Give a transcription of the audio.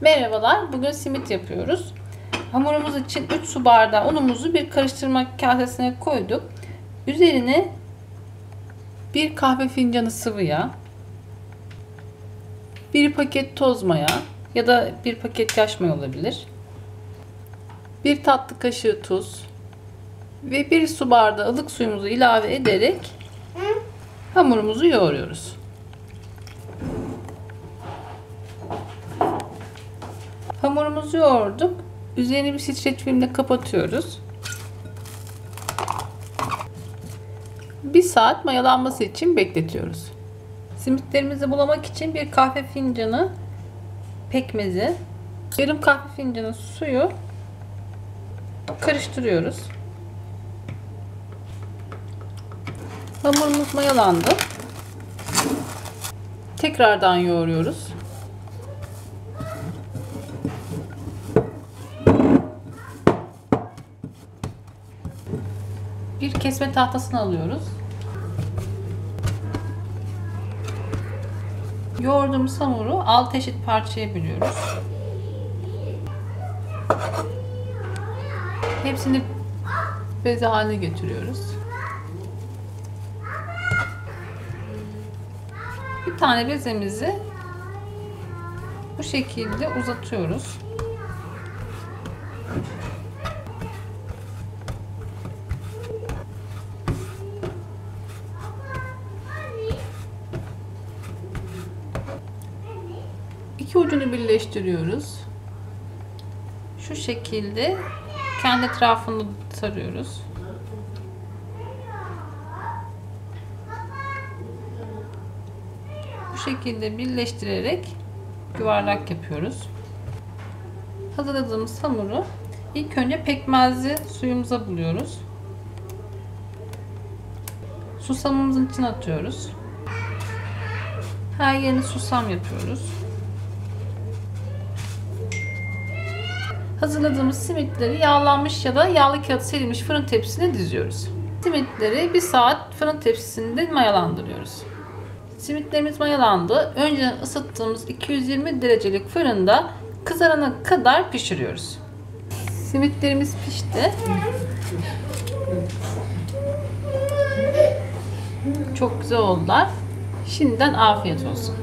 Merhabalar, bugün simit yapıyoruz. Hamurumuz için 3 su bardağı unumuzu bir karıştırma kasesine koyduk. Üzerine bir kahve fincanı sıvı yağ, bir paket toz maya ya da bir paket yaş maya olabilir. Bir tatlı kaşığı tuz ve bir su bardağı ılık suyumuzu ilave ederek hamurumuzu yoğuruyoruz. Hamurumuzu yoğurduk. Üzerini bir streç filmle kapatıyoruz. Bir saat mayalanması için bekletiyoruz. Simitlerimizi bulamak için bir kahve fincanı pekmezi, yarım kahve fincanı suyu karıştırıyoruz. Hamurumuz mayalandı. Tekrardan yoğuruyoruz. Bir kesme tahtasını alıyoruz. Yoğurduğumuz hamuru 6 eşit parçaya bölüyoruz. Hepsini beze haline getiriyoruz. Bir tane bezemizi bu şekilde uzatıyoruz. İki ucunu birleştiriyoruz. Şu şekilde kendi etrafını sarıyoruz. Bu şekilde birleştirerek yuvarlak yapıyoruz. Hazırladığımız hamuru ilk önce pekmezli suyumuza buluyoruz. Susamımızın içine atıyoruz. Her yerini susam yapıyoruz. Hazırladığımız simitleri yağlanmış ya da yağlı kağıt serilmiş fırın tepsisine diziyoruz. Simitleri bir saat fırın tepsisinde mayalandırıyoruz. Simitlerimiz mayalandı. Önceden ısıttığımız 220 derecelik fırında kızarana kadar pişiriyoruz. Simitlerimiz pişti. Çok güzel oldular. Şimdiden afiyet olsun.